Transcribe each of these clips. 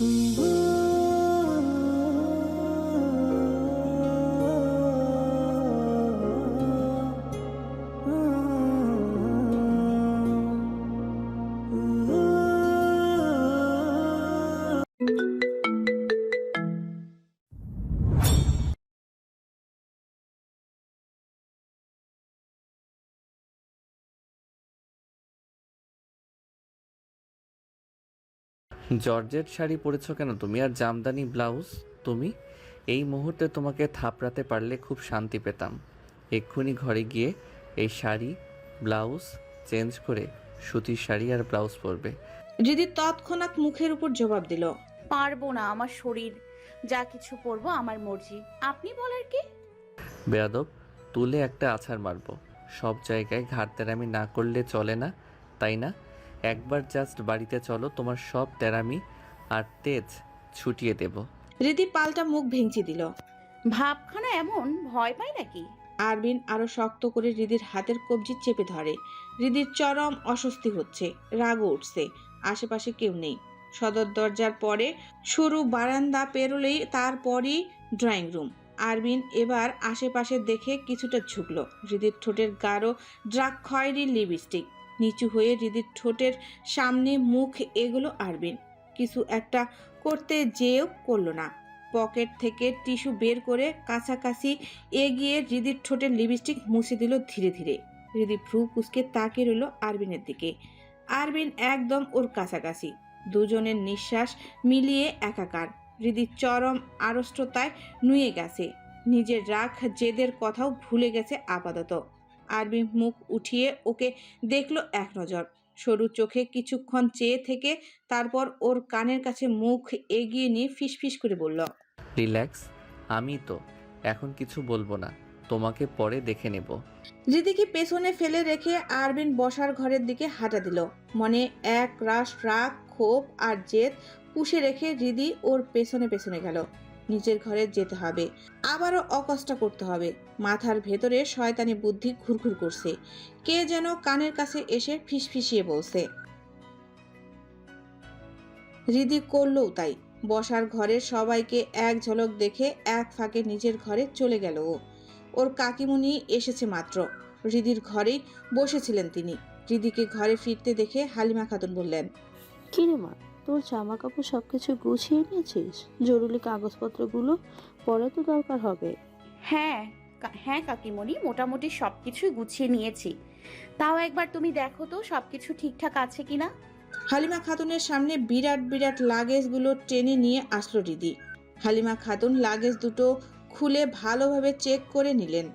Mm-hmm. Georgette sari পরেছো কেন? তুমি আর Jamdani blouse তুমি? এই মুহূর্তে তোমাকে থাপড়াতে পারলে খুব শান্তি পেতাম। এক্ষুনি ঘরে গিয়ে এই শাড়ি ব্লাউজ চেঞ্জ করে সুতির শাড়ি আর ব্লাউজ পরবে। হৃদি তৎক্ষণাৎ মুখের উপর জবাব দিল পারব না আমার শরীর। যা কিছু পরবো আমার মর্জি। আপনি বলার কি? বেয়াদব তুলে একটা আছাড় মারবো। সব জায়গায় ঘাট তেরামি না করলে চলে না তাই না? একবার জাস্ট বাড়িতে চলো তোমার সব তেরামি আর তেজ ছুটিয়ে দেব। হৃদি পাল্টা মুখ ভেঙচি দিল। ভাবখানা এমন? ভয় পায় নাকি? আরবিন আরও শক্ত করে রিদির হাতের কবজি চেপে ধরে। রিদির চরম অস্বস্তি হচ্ছে রাগও উঠছে আশেপাশে কেউ নেই। সদর দরজার পরে সরু বারান্দা পেরোলেই তারপরই ড্রয়িং রুম আরবিন এবার আশেপাশে দেখে কিছুটা ঝুঁকলো। হৃদির ঠোঁটের গাঢ় ড্রাক খয়েরি লিপস্টিক নিচু হয়ে হৃদির ঠোঁটের সামনে মুখ এগুলো আরবিন। কিছু একটা করতে যেও করল না। পকেট থেকে টিস্যু বের করে কাছাকাছি এগিয়ে হৃদির ঠোঁটের লিপস্টিক মুছে দিল ধীরে ধীরে। হৃদি ভ্রু কুচকে তাকিয়ে রইল আরবিনের দিকে। আরবিন একদম ওর কাছাকাছি। দুজনের নিঃশ্বাস মিলিয়ে একাকার। হৃদি চরম আড়ষ্টতায় নুয়ে গেছে। নিজের রাগ, জেদের কথাও ভুলে গেছে আপাতত। আরবিন মুখ উঠিয়ে ওকে দেখল এক নজর। সরু চোখে কিছুক্ষণ চেয়ে থেকে তারপর ওর কানের কাছে মুখ এগিয়ে নিয়ে ফিসফিস করে বলল রিল্যাক্স আমি তো এখন কিছু বলব না তোমাকে পরে দেখে নেব। হৃদিকে পেছনে ফেলে রেখে আরবিন বসার ঘরের দিকে হাঁটা দিল। মনে এক রাশ রাগ ক্ষোভ আর জেদ পুষে রেখে হৃদি ওর পেছনে পেছনে গেল। নিজের ঘরে যেতে হবে। আবারও অকষ্ট করতে হবে। মাথার ভেতরে শয়তানি বুদ্ধি ঘুরঘুর করছে। কে যেন কানের কাছে এসে ফিসফিসিয়ে বলছে। হৃদি করলও তাই। বসার ঘরের সবাইকে এক ঝলক দেখে এক ফাঁকে নিজের ঘরে চলে গেল ও। ওর কাকিমুনি এসেছে মাত্র। হৃদির ঘরেই বসেছিলেন তিনি। হৃদিকে ঘরে ফিরতে দেখে হালিমা খাতুন বললেন, কিরে মা তোর জামা কাপড় সব কিছু গুছিয়ে নিয়েছিস? জরুরি কাগজপত্রগুলো পরে তো দরকার হবে। হ্যাঁ কা- হ্যাঁ কাকিমণি মোটামুটি সব কিছুই গুছিয়ে নিয়েছি। তাও একবার তুমি দেখো তো সব কিছু ঠিকঠাক আছে কিনা। হালিমা খাতুনের সামনে বিরাট বিরাট লাগেজগুলো টেনে নিয়ে আসলো দিদি। হালিমা খাতুন লাগেজ দুটো খুলে ভালোভাবে চেক করে নিলেন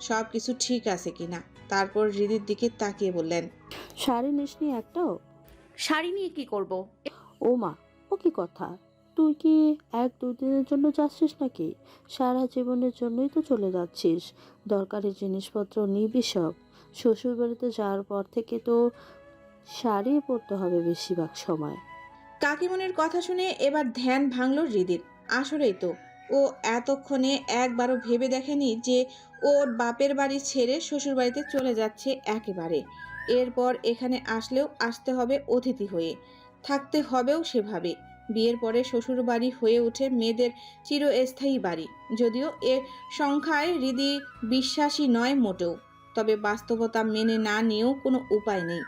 সব কিছু ঠিক আছে কিনা। তারপর হৃদির দিকে তাকিয়ে বললেন শাড়ি নিসনি একটাও? শাড়ি নিয়ে কি করব। ও মা ও কি কথা? তুই কি এক দুই দিনের জন্য যাচ্ছিস নাকি? সারা জীবনের জন্যই তো চলে যাচ্ছিস। দরকারি জিনিসপত্র নিবি সব। শ্বশুর বাড়িতে যাওয়ার পর থেকে তো শাড়ি পরতে হবে বেশিরভাগ সময়। কাকিমনের কথা শুনে এবার ধ্যান ভাঙলো হৃদির। আসলেই তো, ও এতক্ষণে একবারও ভেবে দেখেনি যে ওর বাপের বাড়ি ছেড়ে শ্বশুর বাড়িতে চলে যাচ্ছে একেবারে। এরপর এখানে আসলেও আসতে হবে অতিথি হয়ে। থাকতে হবেও সেভাবে। বিয়ের পরে শ্বশুর বাড়ি হয়ে ওঠে মেয়েদের চিরস্থায়ী বাড়ি। যদিও এ সংখ্যায় হৃদি বিশ্বাসী নয় মোটেও। তবে বাস্তবতা মেনে না নিয়েও কোনো উপায় নেই।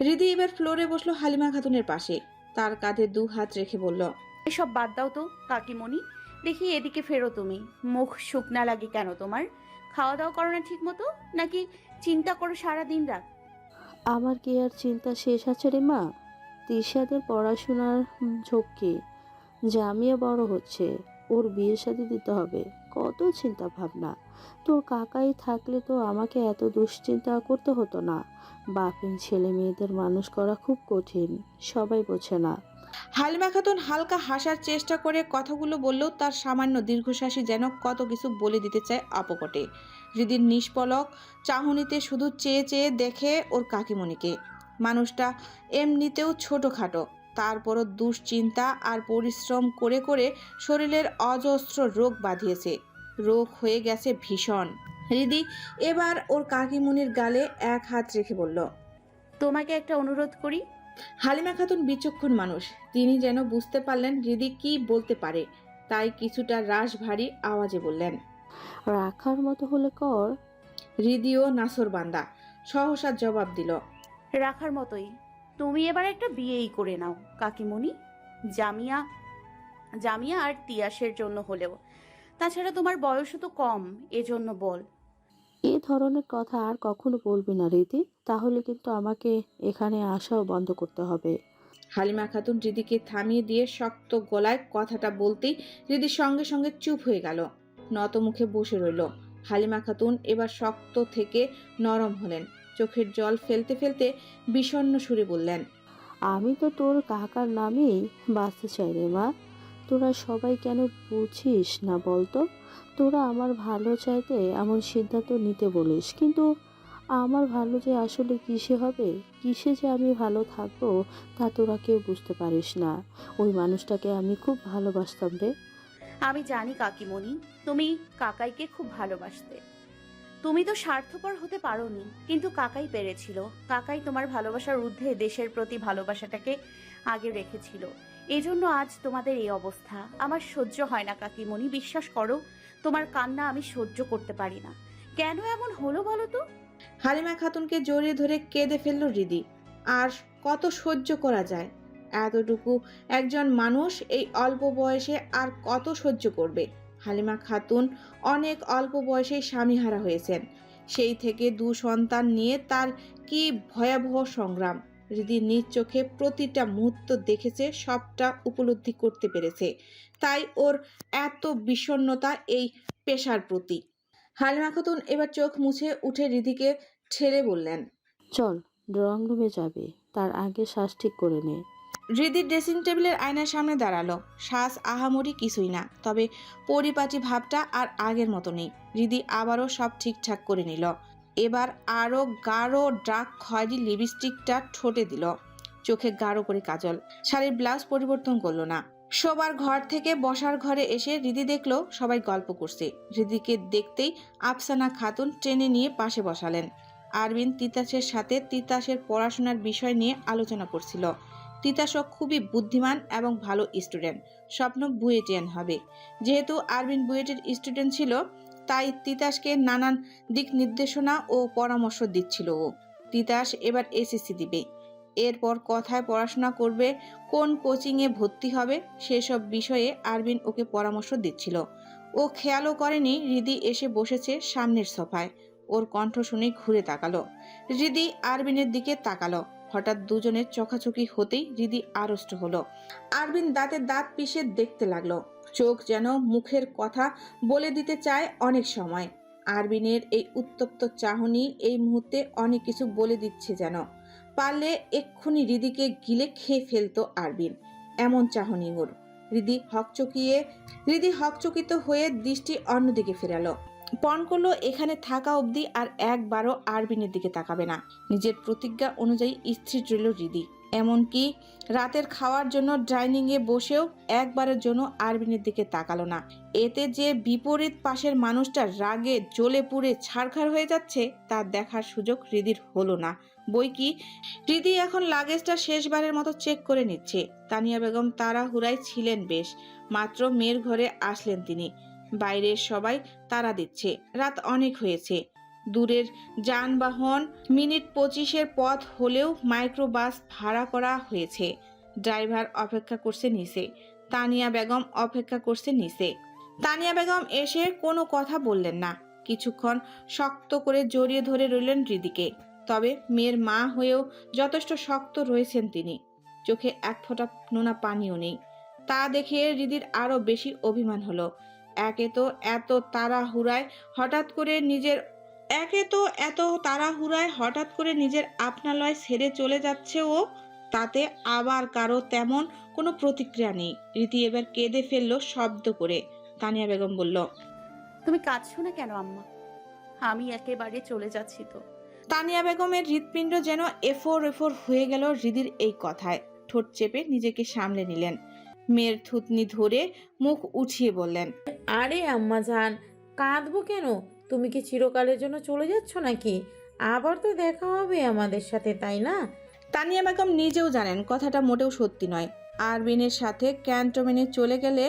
হৃদি এবার ফ্লোরে বসল হালিমা খাতুনের পাশে। তার কাঁধে দু হাত রেখে বলল এসব বাদ দাও তো কাকিমণি। দেখি এদিকে ফেরো তুমি। মুখ শুকনা লাগে কেন তোমার? খাওয়া দাওয়া করো না ঠিক মতো নাকি চিন্তা করো সারা দিন রাত? আমার কি আর চিন্তা শেষ আছে রে মা? তিশাদের পড়াশোনার ঝক্কি জামিয়া বড় হচ্ছে, ওর বিয়ের সাথে দিতে হবে। কত চিন্তা ভাবনা তোর কাকাই থাকলে তো আমাকে এত দুশ্চিন্তা করতে হতো না। বাপিন ছেলে মেয়েদের মানুষ করা খুব কঠিন, সবাই বোঝে না। হালিমা খাতুন হালকা হাসার চেষ্টা করে কথাগুলো বললেও তার সামান্য দীর্ঘশ্বাসী যেন কত কিছু বলে দিতে চায় আপকটে হৃদির নিষ্পলক, চাহনিতে শুধু চেয়ে চেয়ে দেখে ওর কাকিমণিকে। মানুষটা এমনিতেও ছোটোখাটো। তারপরও দুশ্চিন্তা আর পরিশ্রম করে করে শরীরের অজস্র রোগ বাঁধিয়েছে। রোগ হয়ে গেছে ভীষণ। হৃদি এবার ওর কাকিমুনির গালে এক হাত রেখে বলল তোমাকে একটা অনুরোধ করি। হালিমা খাতুন বিচক্ষণ মানুষ। তিনি যেন বুঝতে পারলেন হৃদি কি বলতে পারে। তাই কিছুটা রাশ ভারী আওয়াজে বললেন রাখার মতো হলে কর। হৃদিও নাসর বান্দা। সহসা জবাব দিল রাখার মতোই। তুমি এবার একটা বিয়েই করে নাও কাকিমণি। জামিয়া জামিয়া আর তিয়াসের জন্য হলেও। তাছাড়া তোমার বয়সও তো কম এজন্য বল। এ ধরনের কথা আর কখনো বলবি না রীতি। তাহলে কিন্তু আমাকে এখানে আসাও বন্ধ করতে হবে। হালিমা খাতুন হৃদিকে থামিয়ে দিয়ে শক্ত গলায় কথাটা বলতেই হৃদি সঙ্গে সঙ্গে চুপ হয়ে গেল। নত মুখে বসে রইল। হালিমা খাতুন এবার শক্ত থেকে নরম হলেন। চোখের জল ফেলতে ফেলতে বিষণ্ণ সুরে বললেন আমি তো তোর কাকার নামেই বাঁচতে চাই রে মা। তোরা সবাই কেন বুঝিস না বলতো? তোরা আমার ভালো চাইতে এমন সিদ্ধান্ত নিতে বলিস কিন্তু আমার ভালো যে আসলে কিসে হবে কিসে যে আমি ভালো থাকব তা তোরা কেউ বুঝতে পারিস না। ওই মানুষটাকে আমি খুব ভালোবাসতাম রে। আমি জানি কাকিমণি তুমি কাকাইকে খুব ভালোবাসতে। তুমি তো স্বার্থপর হতে পারোনি, কিন্তু কাকাই পেরেছিল। কাকাই তোমার ভালোবাসার ঊর্ধ্বে দেশের প্রতি ভালোবাসাটাকে আগে রেখেছিল। এজন্য আজ তোমাদের এই অবস্থা। আমার সহ্য হয় না কাকিমণি, বিশ্বাস করো, তোমার কান্না আমি সহ্য করতে পারি না। কেন এমন হলো বলো তো? হালিমা খাতুনকে জড়িয়ে ধরে কেঁদে ফেলল হৃদি আর কত সহ্য করা যায়? এতটুকু একজন মানুষ এই অল্প বয়সে আর কত সহ্য করবে? হালিমা খাতুন অনেক অল্প বয়সেই স্বামীহারা হয়েছেন সেই থেকে দু সন্তান নিয়ে তার কি ভয়াবহ সংগ্রাম? হৃদি নিজ চোখে প্রতিটা মুহূর্ত দেখেছে, সবটা উপলব্ধি করতে পেরেছে। তাই ওর এত বিষণ্ণতা এই পেশার প্রতি। হালিমা খাতুন এবার চোখ মুছে উঠে রিধিকে ঠেলে বললেন, চল ড্রয়িং রুমে যাবে। তার আগে শ্বাস ঠিক করে নে। হৃদির ড্রেসিং টেবিলের আয়নার সামনে দাঁড়াল। শ্বাস আহামরি কিছুই না, তবে পরিপাটি ভাবটা আর আগের মতো নেই। হৃদি আবারও সব ঠিকঠাক করে নিল। এবার আরও গাঢ় ডার্ক খয়েরি লিপস্টিকটা ঠোঁটে দিল। চোখে গাঢ় করে কাজল। শাড়ির ব্লাউজ পরিবর্তন করল না। শোবার ঘর থেকে বসার ঘরে এসে হৃদি দেখল, সবাই গল্প করছে। হৃদিকে দেখতেই আফসানা খাতুন ট্রেনে নিয়ে পাশে বসালেন। আরবিন তিতাসের সাথে তিতাসের পড়াশোনার বিষয় নিয়ে আলোচনা করছিল। তিতাসও খুবই বুদ্ধিমান এবং ভালো স্টুডেন্ট। স্বপ্ন বুয়েটিয়ান হবে। যেহেতু আরবিন বুয়েটের স্টুডেন্ট ছিল, তাই তিতাসকে নানান দিক নির্দেশনা ও পরামর্শ দিচ্ছিল ও। তিতাস এবার এসএসসি দিবে। এরপর কথায় পড়াশোনা করবে, কোন কোচিংয়ে ভর্তি হবে, সেসব বিষয়ে আরবিন ওকে পরামর্শ দিচ্ছিল। ও খেয়ালও করেনি, রিদি এসে বসেছে সামনের সোফায়। ওর কণ্ঠ শুনে ঘুরে তাকালো। রিদি আরবিনের দিকে তাকালো। হঠাৎ দুজনের চোখাচোখি হতেই রিদি আড়ষ্ট হলো। আরবিন দাঁতে দাঁত পিষে দেখতে লাগল। চোখ যেন মুখের কথা বলে দিতে চায় অনেক সময়। আরবিনের এই উত্তপ্ত চাহনি এই মুহূর্তে অনেক কিছু বলে দিচ্ছে যেন। পারলে এক্ষুনি রিদিকে গিলে খেয়ে ফেলতো আরবিন। এমন চাহনি ওর। রিদি হকচকিয়ে রিদি হকচকিত হয়ে দৃষ্টি অন্যদিকে ফেরালো। পণ করল এখানে থাকা অবধি আর একবারও আরবিনের দিকে তাকাবে না। নিজের প্রতিজ্ঞা অনুযায়ী স্থির রইল রিদি। এমনকি রাতের খাওয়ার জন্য ডাইনিংয়ে বসেও একবারের জন্য আরবিনের দিকে তাকালো না। এতে যে বিপরীত পাশের মানুষটা রাগে জ্বলে পুড়ে ছাড়খাড় হয়ে যাচ্ছে, তা দেখার সুযোগ হৃদির হলো না। বই কি হৃদি এখন লাগেজটা শেষবারের মতো চেক করে নিচ্ছে। তানিয়া বেগম তাড়াহুড়ায় ছিলেন বেশ। মাত্র মেয়ের ঘরে আসলেন তিনি। বাইরের সবাই তারা দিচ্ছে। রাত অনেক হয়েছে। দূরের যানবাহন মিনিট পঁচিশের পথ হলেও মাইক্রোবাস ভাড়া করা হয়েছে। ড্রাইভার অপেক্ষা করছে নিচে। তানিয়া বেগম অপেক্ষা করছে নিচে। তানিয়া বেগম এসে কোনো কথা বললেন না। কিছুক্ষণ শক্ত করে জড়িয়ে ধরে রইলেন হৃদিকে। তবে মেয়ের মা হয়েও যথেষ্ট শক্ত রয়েছেন তিনি। চোখে এক ফোঁটা নোনা পানিও নেই। তা দেখে হৃদির আরও বেশি অভিমান হলো। একে তো এত তাড়াহুড়ায় হঠাৎ করে নিজের একে তো এত তাড়াহুড়ায় হঠাৎ করে নিজের আপনালয় ছেড়ে চলে যাচ্ছে ও তাতে আবার কারও তেমন কোনো প্রতিক্রিয়া নেই। রীতি এবার কেঁদে ফেলল শব্দ করে। তানিয়া বেগম বলল তুমি কাঁদছো না কেন আম্মা? আমি একেবারে চলে যাচ্ছি তো। তানিয়া বেগমের হৃৎপিণ্ড যেন এফোর এফোর হয়ে গেল হৃদির এই কথায়। ঠোঁট চেপে নিজেকে সামলে নিলেন। মেয়ের থুতনি ধরে মুখ উঠিয়ে বললেন আরে আম্মা জান কাঁদবো কেন? তুমি কি চিরকালের জন্য চলে যাচ্ছ নাকি? আবার তো দেখা হবে আমাদের সাথে তাই না? তানিয়া বেগম নিজেও জানেন কথাটা মোটেও সত্যি নয়। আরবিনের সাথে ক্যান্টনমেন্টে চলে গেলে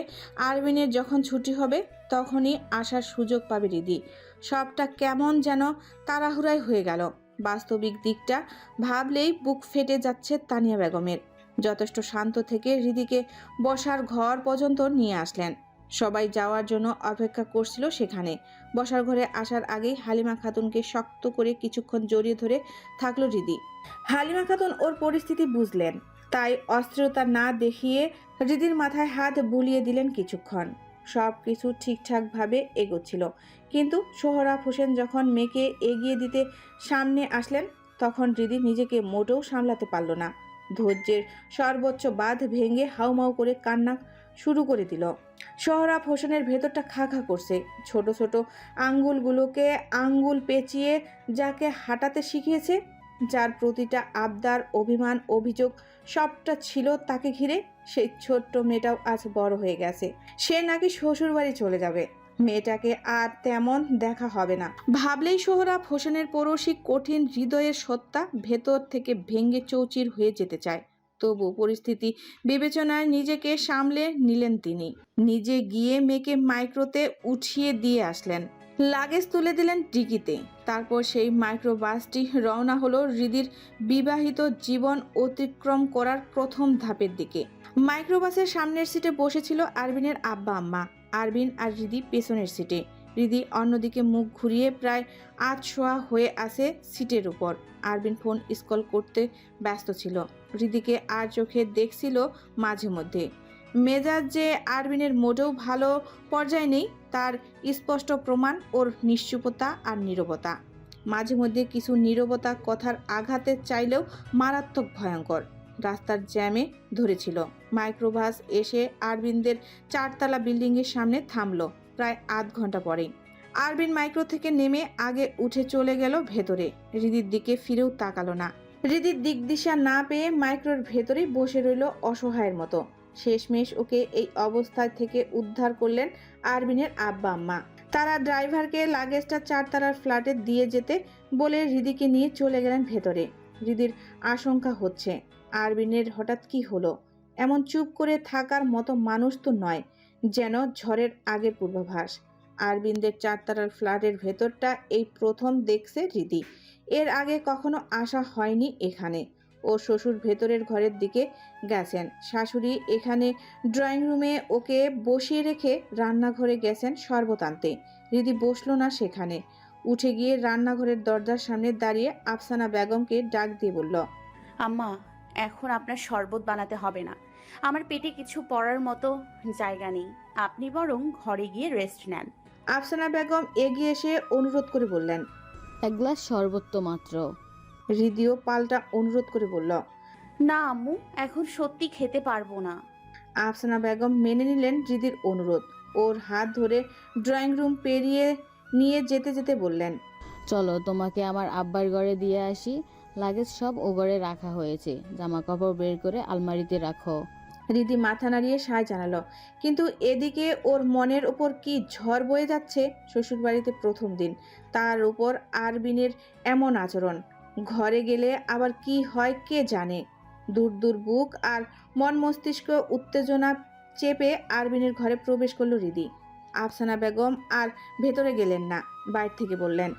আরবিনের যখন ছুটি হবে তখনই আসার সুযোগ পাবে রিদি সবটা কেমন যেন তাড়াহুড়াই হয়ে গেল। বাস্তবিক দিকটা ভাবলেই বুক ফেটে যাচ্ছে তানিয়া বেগমের। যথেষ্ট শান্ত থেকে হৃদিকে বসার ঘর পর্যন্ত নিয়ে আসলেন। সবাই যাওয়ার জন্য অপেক্ষা করছিল সেখানে। বসার ঘরে আসার আগেই হালিমা খাতুনকে শক্ত করে কিছুক্ষণ জড়িয়ে ধরে থাকল হৃদি। হালিমা খাতুন ওর পরিস্থিতি বুঝলেন, তাই অস্থিরতা না দেখিয়ে হৃদির মাথায় হাত বুলিয়ে দিলেন কিছুক্ষণ। সব কিছু ঠিকঠাকভাবে এগোচ্ছিল। কিন্তু সোহরাব হোসেন যখন মেয়েকে এগিয়ে দিতে সামনে আসলেন, তখন হৃদি নিজেকে মোটেও সামলাতে পারল না। ধৈর্যের সর্বোচ্চ বাঁধ ভেঙে হাউমাউ করে কান্না শুরু করে দিল। সোহরাব হোসেনের ভেতরটা খা খা করছে। ছোট ছোট আঙ্গুলগুলোকে আঙ্গুল পেঁচিয়ে যাকে হাঁটাতে শিখিয়েছে, যার প্রতিটা আবদার, অভিমান, অভিযোগ সবটা ছিল তাকে ঘিরে, সেই ছোট্ট মেয়েটাও আজ বড় হয়ে গেছে। সে নাকি শ্বশুরবাড়ি চলে যাবে। মেয়েটাকে আর তেমন দেখা হবে না। ভাবলেই সোহরাব হোসেনের পড়োশি কঠিন হৃদয়ের সত্তা ভেতর থেকে ভেঙে চৌচির হয়ে যেতে চায়। তবু পরিস্থিতি বিবেচনায় নিজেকে সামলে নিলেন তিনি। নিজে গিয়ে মেয়েকে মাইক্রোতে উঠিয়ে দিয়ে আসলেন। লাগেজ তুলে দিলেন ডিকিতে। তারপর সেই মাইক্রো বাসটি রওনা হলো হৃদির বিবাহিত জীবন অতিক্রম করার প্রথম ধাপের দিকে। মাইক্রোবাসের সামনের সিটে বসেছিল আরবিনের আব্বা আম্মা আরবিন আর হৃদি পেছনের সিটে। হৃদি অন্যদিকে মুখ ঘুরিয়ে প্রায় আধ শোয়া হয়ে আসে সিটের উপর। আরবিন ফোন স্কল করতে ব্যস্ত ছিল। হৃদিকে আর চোখে দেখছিল মাঝে মধ্যে। মেজাজ যে আরবিনের মোটেও ভালো পর্যায়ে নেই, তার স্পষ্ট প্রমাণ ওর নিশ্চুপতা আর নীরবতা। মাঝে মধ্যে কিছু নীরবতা কথার আঘাতে চাইলেও মারাত্মক ভয়ঙ্কর। রাস্তার জ্যামে ধরেছিল। মাইক্রোবাস এসে আরবিনদের চারতলা বিল্ডিংয়ের সামনে থামলো প্রায় আধ ঘণ্টা পরেই। আরবিন মাইক্রো থেকে নেমে আগে উঠে চলে গেল ভেতরে। হৃদির দিকে ফিরেও তাকালো না। হৃদির দিক দিশা না পেয়ে মাইক্রোর ভেতরেই বসে রইল অসহায়ের মতো। শেষমেশ ওকে এই অবস্থা থেকে উদ্ধার করলেন আরবিনের আব্বা আম্মা। তারা ড্রাইভারকে লাগেজটা চারতলার ফ্ল্যাটে দিয়ে যেতে বলে হৃদিকে নিয়ে চলে গেলেন ভেতরে। হৃদির আশঙ্কা হচ্ছে। আরবিনের হঠাৎ কি হলো? এমন চুপ করে থাকার মতো মানুষ তো নয়, যেন ঝড়ের আগের পূর্বাভাস। আরবিনদের চারতলার ফ্ল্যাটের ভেতরটা এই প্রথম দেখছে হৃদি এর আগে কখনো আসা হয়নি এখানে। ও শ্বশুর ভেতরের ঘরের দিকে গেছেন। শাশুড়ি এখানে ড্রয়িং রুমে ওকে বসিয়ে রেখে রান্নাঘরে গেছেন সর্বতান্তে হৃদি বসল না সেখানে। উঠে গিয়ে রান্নাঘরের দরজার সামনে দাঁড়িয়ে আফসানা বেগমকে ডাক দিয়ে বলল আম্মা এখন আপনার শরবত বানাতে হবে না। আমার পেটে কিছু পড়ার মতো জায়গা নেই। আপনি বরং ঘরে গিয়ে রেস্ট নেন। আফসানা বেগম এগিয়ে এসে অনুরোধ করে বললেন এক গ্লাস শরবত তো মাত্র। হৃদিও পাল্টা অনুরোধ করে বলল না আম্মু এখন সত্যি খেতে পারব না। আফসানা বেগম মেনে নিলেন হৃদির অনুরোধ। ওর হাত ধরে ড্রয়িং রুম পেরিয়ে নিয়ে যেতে যেতে বললেন চলো তোমাকে আমার আব্বার ঘরে দিয়ে আসি। লাগেজ সব ও ঘরে রাখা হয়েছে। জামা কাপড় বের করে আলমারিতে রাখো। হৃদি মাথা নাড়িয়ে সায় জানালো কিন্তু এদিকে ওর মনের ওপর কি ঝড় বয়ে যাচ্ছে শ্বশুরবাড়িতে প্রথম দিন তার উপর আরবিনের এমন আচরণ। ঘরে গেলে আবার কি হয় কে জানে? দূর দূর বুক আর মন মস্তিষ্ক উত্তেজনা চেপে আরবিনের ঘরে প্রবেশ করল হৃদি আফসানা বেগম আর ভেতরে গেলেন না বাইর থেকে বললেন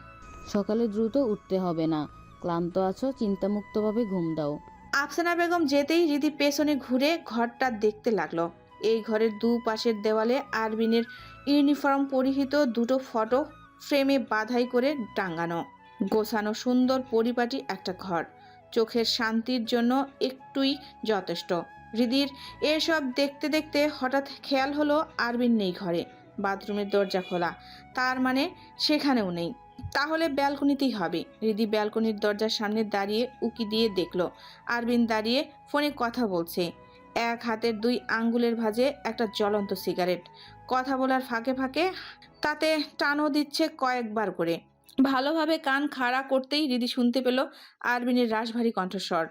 সকালে দ্রুত উঠতে হবে না ক্লান্ত আছো চিন্তামুক্তভাবে ঘুম দাও। আফসানা বেগম যেতেই রীতি পেছনে ঘুরে ঘরটা দেখতে লাগল। এই ঘরের দু পাশের দেওয়ালে আরবিনের ইউনিফর্ম পরিহিত দুটো ফটো ফ্রেমে বাধাই করে টাঙ্গানো গোছানো সুন্দর পরিপাটি একটা ঘর। চোখের শান্তির জন্য একটুই যথেষ্ট। হৃদির এসব দেখতে দেখতে হঠাৎ খেয়াল হলো আরবিন নেই ঘরে। বাথরুমের দরজা খোলা। তার মানে সেখানেও নেই। তাহলে ব্যালকনিতেই হবে। হৃদি ব্যালকনির দরজার সামনে দাঁড়িয়ে উকি দিয়ে দেখল। আরবিন দাঁড়িয়ে ফোনে কথা বলছে। এক হাতের দুই আঙ্গুলের ভাজে একটা জ্বলন্ত সিগারেট। কথা বলার ফাঁকে ফাঁকে তাতে টানও দিচ্ছে কয়েকবার করে। ভালোভাবে কান খাড়া করতেই হৃদি শুনতে পেল আরবিনের রাশভারী কণ্ঠস্বর।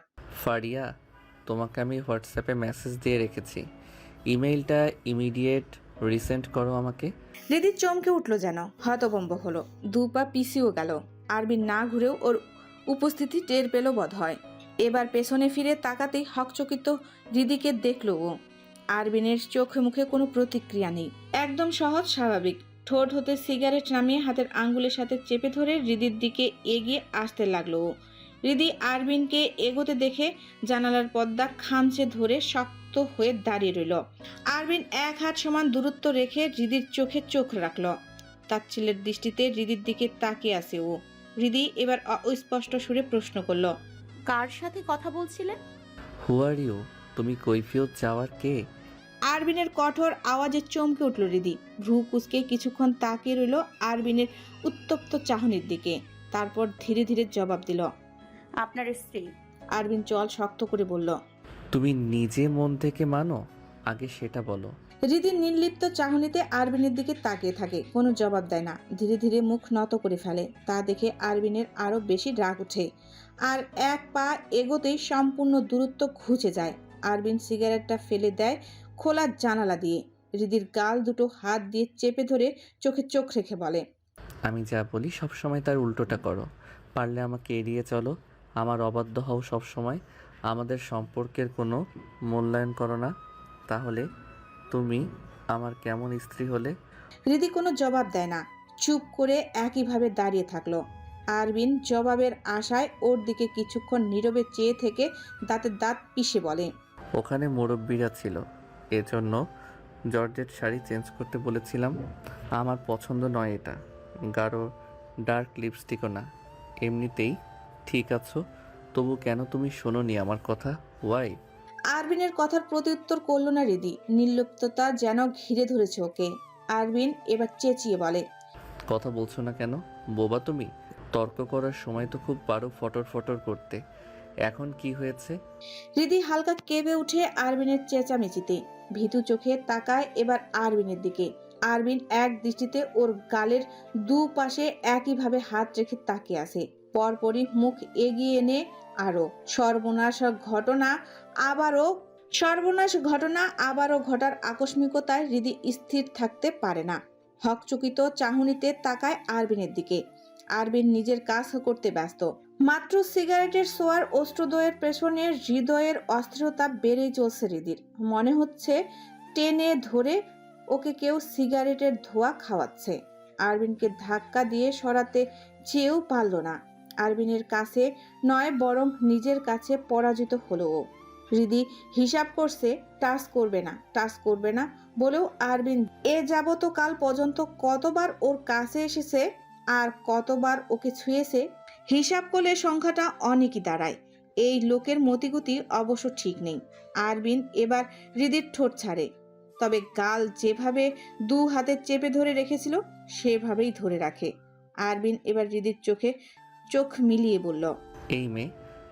ফারিয়া, তোমাকে আমি হোয়াটসঅ্যাপে মেসেজ দিয়ে রেখেছি। ইমেইলটা ইমিডিয়েট রিসেন্ড করো আমাকে। হৃদি চমকে উঠল যেন হতবম্ব হলো। দু পা গেল। আরবিন না ঘুরেও ওর উপস্থিতি টের পেল বোধ হয় এবার পেছনে ফিরে তাকাতেই হকচকিত হৃদিকে দেখল ও। আরবিনের চোখে মুখে কোনো প্রতিক্রিয়া নেই। একদম সহজ স্বাভাবিক। ঠোঁট হতে সিগারেট নামিয়ে হাতের আঙ্গুলের সাথে চেপে ধরে হৃদির দিকে এগিয়ে আসতে লাগল ও। হৃদি আরবিনকে এগোতে দেখে জানালার পর্দা খামচে ধরে শক্ত হয়ে দাঁড়িয়ে রইল। আরবিন এক হাত সমান দূরত্ব রেখে হৃদির চোখে চোখ রাখল। তাচ্ছিলের দৃষ্টিতে হৃদির দিকে তাকিয়ে আসে ও। হৃদি এবার অস্পষ্ট সুরে প্রশ্ন করল কার সাথে কথা বলছিলেন? হু আর ইউ তুমি কৈফিয়ত যাওয়ার কে? আরবিনের কঠোর আওয়াজে চমকে উঠল হৃদি ভ্রু কুচকে কিছুক্ষণ তাকিয়ে রইল আরবিনের উত্তপ্ত চাহনির দিকে। তারপর ধীরে ধীরে জবাব দিল আপনার স্ত্রী। আরবিন চল শক্ত করে বলল তুমি নিজে মন থেকে মানো? আগে সেটা বলো। হৃদি নির্লিপ্ত চাহনিতে আরবিনের দিকে তাকিয়ে থাকে কোনো জবাব দেয় না। ধীরে ধীরে মুখ নত করে ফেলে তা দেখে আরবিনের আরও বেশি রাগ ওঠে। আর এক পা এগোতেই সম্পূর্ণ দূরত্ব ঘুচে যায়। আরবিন সিগারেটটা ফেলে দেয় খোলা জানালা দিয়ে। রিদির গাল দুটো হাত দিয়ে চেপে ধরে চোখে চোখ রেখে বলে আমি যা বলি সবসময় তার উল্টোটা করো। পারলে আমাকে এড়িয়ে চলো। আমার অবাধ্য হও সবসময়। আমাদের সম্পর্কের কোনো মূল্যায়ন করো না। তাহলে তুমি আমার কেমন স্ত্রী হলে? হৃদি কোনো জবাব দেয় না। চুপ করে একইভাবে দাঁড়িয়ে থাকল। আরবিন জবাবের আশায় ওর দিকে কিছুক্ষণ নীরবে চেয়ে থেকে দাঁতের দাঁত পিষে বলে ওখানে মুরব্বীরা ছিল। এজন্য জর্জেট শাড়ি চেঞ্জ করতে বলেছিলাম। আমার পছন্দ নয় এটা। গাঢ় ডার্ক লিপস্টিকও না। এমনিতেই ঠিক আছো? তবু কেন তুমি শোনোনি আমার কথা? ওয়াই আরবিনের কথার প্রত্যুত্তর করল না রিদি। নির্লিপ্ততা যেন ঘিরে ধরেছে ওকে। আরবিন এবার চেঁচিয়ে বলে কথা বলছো না কেন? বোবা তুমি? তর্ক করার সময় তো খুব পারো ফটর ফটর করতে। এখন কি হয়েছে? রিদি হালকা কেঁপে উঠে আরবিনের চেঁচামেচিতে। ভীতু চোখে তাকায় এবার আরবিনের দিকে। আরবিন এক দৃষ্টিতে ওর গালের দু পাশে একইভাবে হাত রেখে তাকিয়ে আসে পরপরই মুখ এগিয়ে এনে আরও সর্বনাশ ঘটনা আবারও সর্বনাশ ঘটনা আবারও ঘটার আকস্মিকতায় হৃদি স্থির থাকতে পারে না। হকচকিত চাহনিতে তাকায় আরবিনের দিকে। আরবিন নিজের কাজ করতে ব্যস্ত। মাত্র সিগারেটের সোয়ার অস্ত্রদ্বয়ের পেছনে হৃদয়ের অস্থিরতা বেড়েই চলছে হৃদির। মনে হচ্ছে টেনে ধরে ওকে কেউ সিগারেটের ধোয়া খাওয়াচ্ছে। আরবিনকে ধাক্কা দিয়ে সরাতে চেয়েও পারল না। আরবিনের কাছে নয়, বরং নিজের কাছে পরাজিত হলো ও। হৃদি হিসাব করছে টাচ করবে না টাচ করবে না বলেও আরবিন, এ যাবত কাল পর্যন্ত কতবার ওর কাছে এসেছে আর কতবার ওকে ছুঁয়েছে? হিসাব করলে সংখ্যাটা অনেকই দাঁড়ায়। এই লোকের মতিগতি অবশ্য ঠিক নেই। আরবিন এবার হৃদির ঠোঁট ছাড়ে। তবে গাল যেভাবে দু হাতে চেপে ধরে রেখেছিল, সেভাবেই ধরে রাখে। আরবিন এবার হৃদির চোখে চোখ মিলিয়ে বলল এই মেয়ে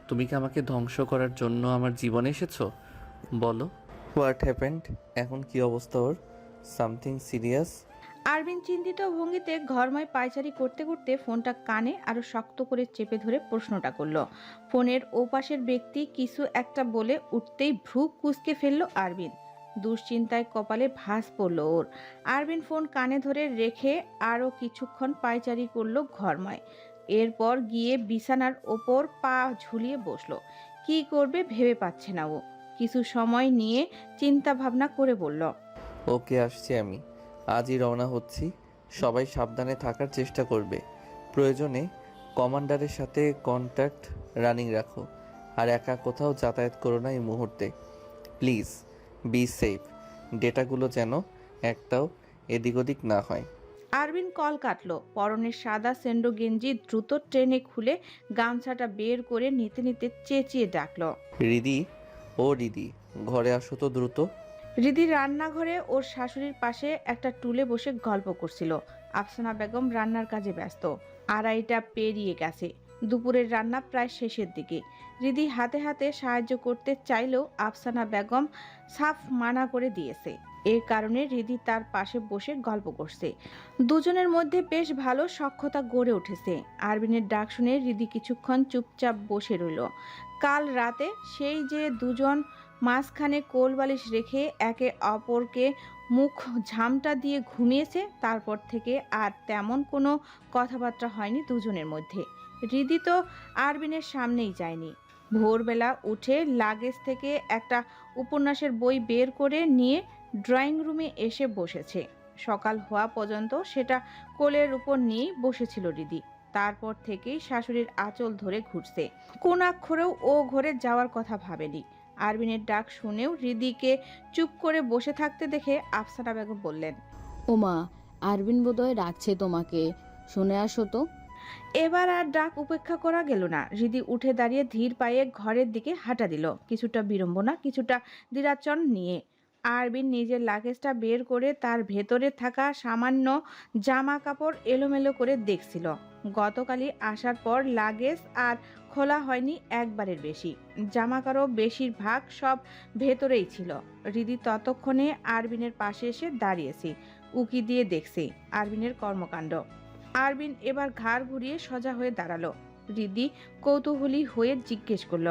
তুমি কি আমাকে ধ্বংস করার জন্য আমার জীবনে এসেছ? বলো। হোয়াট হ্যাপেন্ড এখন কি অবস্থা ওর? সামথিং সিরিয়াস আরবিন চিন্তিত ভঙ্গিতে ঘরময় পায়চারি করতে করতে ফোনটা কানে আরও শক্ত করে চেপে ধরে প্রশ্নটা করল। ফোনের ওপাশের ব্যক্তি কিছু একটা বলে উঠতেই ভ্রু কুচকে ফেলল আরবিন। দুশ্চিন্তায় কপালে ভাস পড়ল ওর। আরবিন ফোন কানে ধরে রেখে আরও কিছুক্ষণ পায়চারি করল ঘরময়। এরপর গিয়ে বিছানার ওপর পা ঝুলিয়ে বসল। কি করবে ভেবে পাচ্ছে না ও। কিছু সময় নিয়ে চিন্তা ভাবনা করে বলল, ওকে, আসছি আমি। আজই রওনা হচ্ছি। সবাই সাবধানে থাকার চেষ্টা করবে। প্রয়োজনে কমান্ডারের সাথে কন্ট্যাক্ট রানিং রাখো। আর একা কোথাও যাতায়াত করো না এই মুহূর্তে। Please, be safe. ডেটাগুলো যেন একটাও এদিক ওদিক না হয়। আরবিন কল কাটলো। পরনের সাদা সেন্ডো গেঞ্জি দ্রুত ট্রেনে খুলে গামছাটা বের করে নিতে নিতে চেঁচিয়ে ডাকলো। রিদি ও রিদি ঘরে আসো তো দ্রুত। রিদি রান্নাঘরে ওর শাশুড়ির পাশে একটা টুলে বসে গল্প করছিল। আফসানা বেগম রান্নার কাজে ব্যস্ত। আড়াইটা পেরিয়ে গেছে। দুপুরের রান্না প্রায় শেষের দিকে। রিদি হাতে হাতে সাহায্য করতে চাইলেও আফসানা বেগম সাফ মানা করে দিয়েছে। এর কারণে রিদি তার পাশে বসে গল্প করছে। দুজনের মধ্যে বেশ ভালো সখ্যতা গড়ে উঠেছে। আরবিনের ডাক শুনে রিদি কিছুক্ষণ চুপচাপ বসে রইল। কাল রাতে সেই যে দুজন মাঝখানে কোল বালিশ রেখে একে অপরকে মুখ ঝামটা দিয়ে ঘুমিয়েছে, তারপর থেকে আর তেমন কোনো কথাবার্তা হয়নি দুজনের মধ্যে। হৃদি তো আরবিনের সামনেই যায়নি। ভোরবেলা উঠে লাগেজ থেকে একটা উপন্যাসের বই বের করে নিয়ে ড্রয়িং রুমে এসে বসেছে। সকাল হওয়া পর্যন্ত সেটা কোলের উপর নিয়েই বসেছিল রিদি। তারপর থেকেই শাশুড়ির আঁচল ধরে ঘুরছে। কোন অক্ষরেও ও ঘরে যাওয়ার কথা ভাবেনি। আরবিনের ডাক শুনেও রিদিকে চুপ করে বসে থাকতে দেখে আফসানা বেগম বললেন ওমা আরবিন বোধহয় ডাকছে তোমাকে। শুনে আসো তো। এবার আর ডাক উপেক্ষা করা গেল না। রিদি উঠে দাঁড়িয়ে ধীর পায়ে ঘরের দিকে হাঁটা দিল। কিছুটা বিড়ম্বনা কিছুটা দিরাচন নিয়ে আরবিন নিজের লাগেজটা বের করে তার ভেতরে থাকা সামান্য জামা কাপড় এলোমেলো করে দেখছিল। গতকালই আসার পর লাগেজ আর খোলা হয়নি একবারের বেশি। জামা কাপড় বেশিরভাগ সব ভেতরেই ছিল। রিদি ততক্ষণে আরবিনের পাশে এসে দাঁড়িয়েছি, উকি দিয়ে দেখছি আরবিনের কর্মকাণ্ড। আরবিন এবার ঘাড় ঘুরিয়ে সোজা হয়ে দাঁড়াল। রিদি কৌতূহলী হয়ে জিজ্ঞেস করল